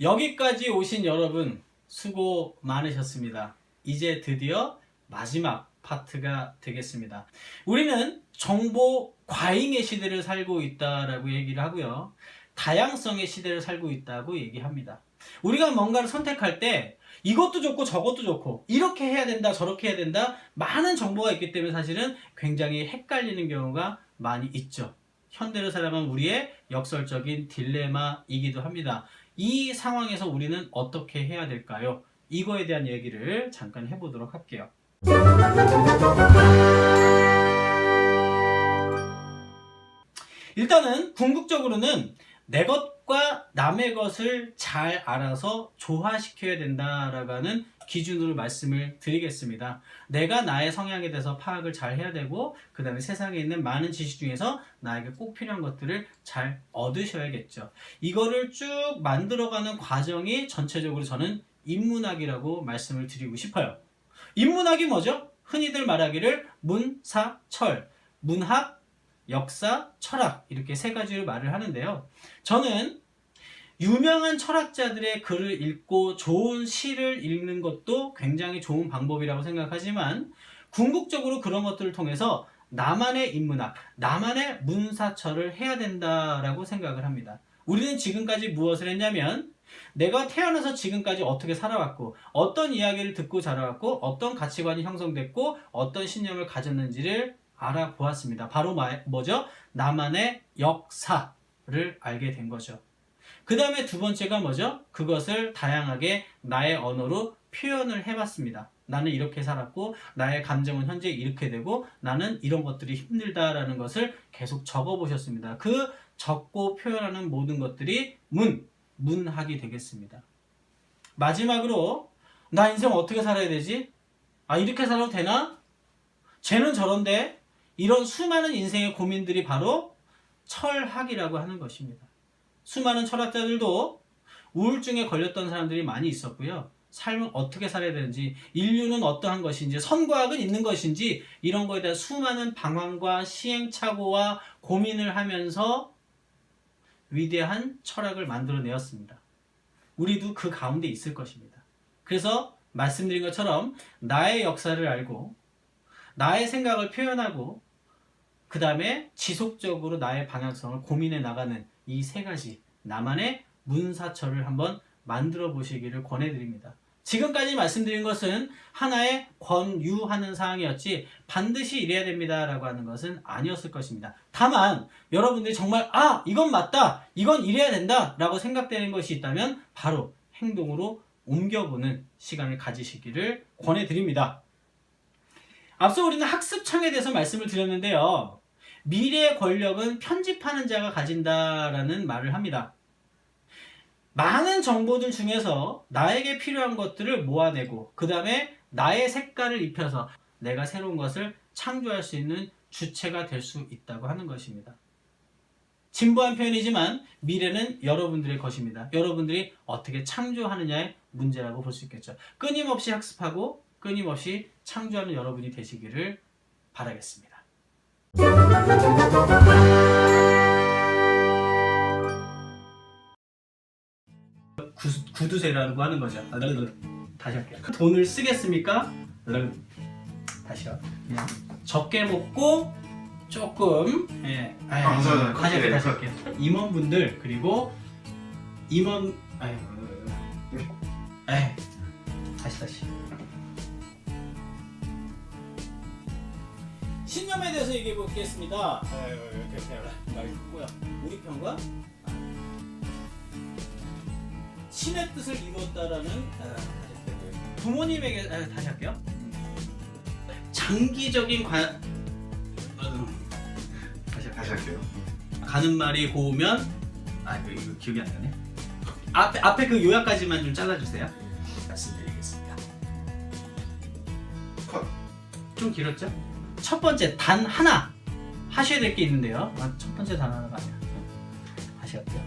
여기까지 오신 여러분 수고 많으셨습니다. 이제 드디어 마지막 파트가 되겠습니다. 우리는 정보 과잉의 시대를 살고 있다라고 얘기를 하고요. 다양성의 시대를 살고 있다고 얘기합니다. 우리가 뭔가를 선택할 때 이것도 좋고 저것도 좋고 이렇게 해야 된다 저렇게 해야 된다 많은 정보가 있기 때문에 사실은 굉장히 헷갈리는 경우가 많이 있죠. 현대를 살아가는 우리의 역설적인 딜레마이기도 합니다. 이 상황에서 우리는 어떻게 해야 될까요? 이거에 대한 얘기를 잠깐 해보도록 할게요. 일단은 궁극적으로는 내 것 과 남의 것을 잘 알아서 조화시켜야 된다라고 하는 기준으로 말씀을 드리겠습니다. 내가 나의 성향에 대해서 파악을 잘 해야 되고 그 다음에 세상에 있는 많은 지식 중에서 나에게 꼭 필요한 것들을 잘 얻으셔야겠죠. 이거를 쭉 만들어가는 과정이 전체적으로 저는 인문학이라고 말씀을 드리고 싶어요. 인문학이 뭐죠? 흔히들 말하기를 문사철, 문학, 역사, 철학 이렇게 세 가지로 말을 하는데요. 저는 유명한 철학자들의 글을 읽고 좋은 시를 읽는 것도 굉장히 좋은 방법이라고 생각하지만 궁극적으로 그런 것들을 통해서 나만의 인문학, 나만의 문사철을 해야 된다라고 생각을 합니다. 우리는 지금까지 무엇을 했냐면 내가 태어나서 지금까지 어떻게 살아왔고 어떤 이야기를 듣고 자라왔고 어떤 가치관이 형성됐고 어떤 신념을 가졌는지를 알아보았습니다. 바로 마- 뭐죠? 나만의 역사를 알게 된 거죠. 그 다음에 두 번째가 뭐죠? 그것을 다양하게 나의 언어로 표현을 해봤습니다. 나는 이렇게 살았고, 나의 감정은 현재 이렇게 되고, 나는 이런 것들이 힘들다라는 것을 계속 적어보셨습니다. 그 적고 표현하는 모든 것들이 문, 문학이 되겠습니다. 마지막으로, 나 인생 어떻게 살아야 되지? 아, 이렇게 살아도 되나? 쟤는 저런데? 이런 수많은 인생의 고민들이 바로 철학이라고 하는 것입니다. 수많은 철학자들도 우울증에 걸렸던 사람들이 많이 있었고요. 삶을 어떻게 살아야 되는지, 인류는 어떠한 것인지, 선과학은 있는 것인지, 이런 거에 대한 수많은 방황과 시행착오와 고민을 하면서 위대한 철학을 만들어내었습니다. 우리도 그 가운데 있을 것입니다. 그래서 말씀드린 것처럼 나의 역사를 알고, 나의 생각을 표현하고, 그 다음에 지속적으로 나의 방향성을 고민해 나가는 이 세 가지 나만의 문사철을 한번 만들어 보시기를 권해드립니다. 지금까지 말씀드린 것은 하나의 권유하는 사항이었지 반드시 이래야 됩니다라고 하는 것은 아니었을 것입니다. 다만 여러분들이 정말 아 이건 맞다 이건 이래야 된다라고 생각되는 것이 있다면 바로 행동으로 옮겨보는 시간을 가지시기를 권해드립니다. 앞서 우리는 학습창에 대해서 말씀을 드렸는데요. 미래의 권력은 편집하는 자가 가진다라는 말을 합니다. 많은 정보들 중에서 나에게 필요한 것들을 모아내고 그 다음에 나의 색깔을 입혀서 내가 새로운 것을 창조할 수 있는 주체가 될 수 있다고 하는 것입니다. 진부한 표현이지만 미래는 여러분들의 것입니다. 여러분들이 어떻게 창조하느냐의 문제라고 볼 수 있겠죠. 끊임없이 학습하고 끊임없이 창조하는 여러분이 되시기를 바라겠습니다. 구, 구두쇠라고 하는 거죠. 다시 할게요. 돈을 쓰겠습니까? 다시요. 그냥 적게 먹고 조금 예. 아유, 아, 맞아요. 다시 할게요. 다시 할게요. 임원분들 그리고 임원 아유 신념에 대해서 얘기해 보겠습니다. 아유 이렇게 이렇게 말이 크고요. 우리 편과 신의 뜻을 이루었다라는 아, 부모님에게 아, 다시 할게요. 장기적인 관 음, 다시. 다시 할게요. 가는 말이 고우면 아 이거, 이거 기억이 안 나네. 앞에 앞에 그 요약까지만 좀 잘라주세요. 말씀드리겠습니다. 컷. 좀 길었죠? 첫 번째 단 하나 하셔야 될 게 있는데요. 아, 첫 번째 단 하나가 다시 할게요.